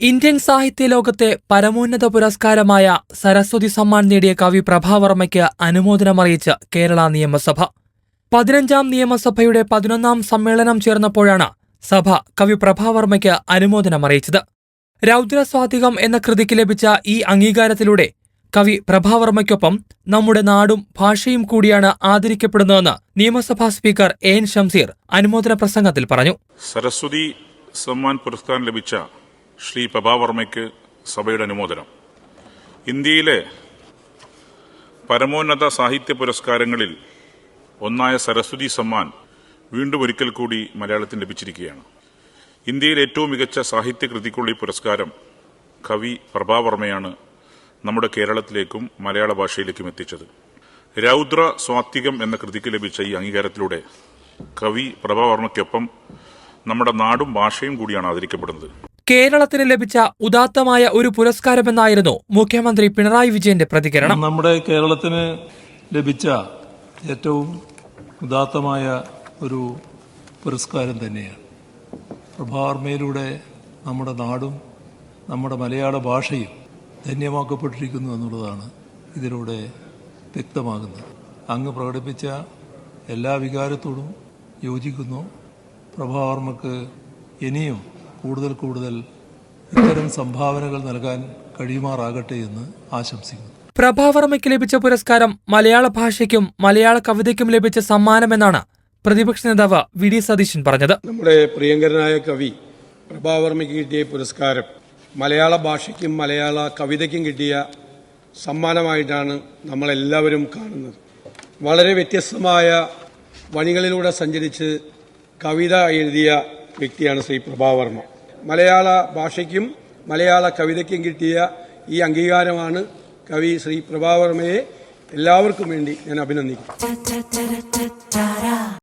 Indian സാഹിത്യ ലോകത്തെ പരമോന്നത പുരസ്കാരമായ സരസ്വതി സമ്മാൻ നേടിയ കവി പ്രഭാവർമ്മയ്ക്ക് അനുമോദനമറിയിച്ച് കേരള നിയമസഭ. പതിനഞ്ചാം നിയമസഭയുടെ പതിനൊന്നാം സമ്മേളനം ചേർന്നപ്പോഴാണ് സഭ കവി പ്രഭാവർമ്മയ്ക്ക് അനുമോദനമറിയിച്ചത് രൗദ്രസ്വാതികം എന്ന കൃതിക്ക് ലഭിച്ച ഈ അംഗീകാരത്തിലൂടെ കവി പ്രഭാവർമ്മയ്ക്കൊപ്പം നമ്മുടെ നാടും ഭാഷയും കൂടിയാണ് ആദരിക്കപ്പെടുന്നതെന്ന് നിയമസഭാ സ്പീക്കർ എൻ ഷംസീർ അനുമോദന പ്രസംഗത്തിൽ പറഞ്ഞു. സരസ്വതി സമ്മാൻ പുരസ്കാരം ലഭിച്ച ശ്രീ പ്രഭാവർമ്മയ്ക്ക് സഭയുടെ അനുമോദനം. ഇന്ത്യയിലെ പരമോന്നത സാഹിത്യ പുരസ്കാരങ്ങളിൽ ഒന്നായ സരസ്വതി സമ്മാൻ വീണ്ടും ഒരിക്കൽ കൂടി മലയാളത്തിന് ലഭിച്ചിരിക്കുകയാണ്. ഇന്ത്യയിലെ ഏറ്റവും മികച്ച സാഹിത്യ കൃതിക്കുള്ള ഈ പുരസ്കാരം കവി പ്രഭാവർമ്മയാണ് നമ്മുടെ കേരളത്തിലേക്കും മലയാള ഭാഷയിലേക്കും എത്തിച്ചത്. രൗദ്ര സ്വാത്വികം എന്ന കൃതിക്ക് ലഭിച്ച ഈ അംഗീകാരത്തിലൂടെ കവി പ്രഭാവർമ്മയ്ക്കൊപ്പം നമ്മുടെ നാടും ഭാഷയും കൂടിയാണ് ആദരിക്കപ്പെടുന്നത്. കേരളത്തിന് ലഭിച്ച ഉദാത്തമായ ഒരു പുരസ്കാരമെന്നായിരുന്നു മുഖ്യമന്ത്രി പിണറായി വിജയന്റെ പ്രതികരണം. നമ്മുടെ കേരളത്തിന് ലഭിച്ച ഏറ്റവും ഉദാത്തമായ ഒരു പുരസ്കാരം തന്നെയാണ്. പ്രഭാവർമ്മയിലൂടെ നമ്മുടെ നാടും നമ്മുടെ മലയാള ഭാഷയും ധന്യമാക്കപ്പെട്ടിരിക്കുന്നു എന്നുള്ളതാണ് ഇതിലൂടെ വ്യക്തമാകുന്നത്. അങ്ങ് പ്രകടിപ്പിച്ച എല്ലാ വികാരത്തോടും യോജിക്കുന്നു. പ്രഭാവർമ്മക്ക് ഇനിയും കൂടുതൽ കൂടുതൽ ഇത്തരം സംഭാവനകൾ നൽകാൻ കഴിയുമാറാകട്ടെ എന്ന് ആശംസിക്കുന്നു. പ്രഭാവർമ്മയ്ക്ക് ലഭിച്ച പുരസ്കാരം മലയാള ഭാഷയ്ക്കും മലയാള കവിതയ്ക്കും ലഭിച്ച സമ്മാനമെന്നാണ് പ്രതിപക്ഷ നേതാവ് വി ഡി സതീശൻ പറഞ്ഞത്. നമ്മുടെ പ്രിയങ്കരനായ കവി പ്രഭാവർമ്മയ്ക്ക് കിട്ടിയ പുരസ്കാരം മലയാള ഭാഷയ്ക്കും മലയാള കവിതയ്ക്കും കിട്ടിയ സമ്മാനമായിട്ടാണ് നമ്മളെല്ലാവരും കാണുന്നത്. വളരെ വ്യത്യസ്തമായ വഴികളിലൂടെ സഞ്ചരിച്ച് കവിത എഴുതിയ വ്യക്തിയാണ് ശ്രീ പ്രഭാവർമ്മ. മലയാള ഭാഷയ്ക്കും മലയാള കവിതയ്ക്കും കിട്ടിയ ഈ അംഗീകാരമാണ് കവി ശ്രീ പ്രഭാവർമ്മയെ എല്ലാവർക്കും വേണ്ടി ഞാൻ അഭിനന്ദിക്കുന്നു.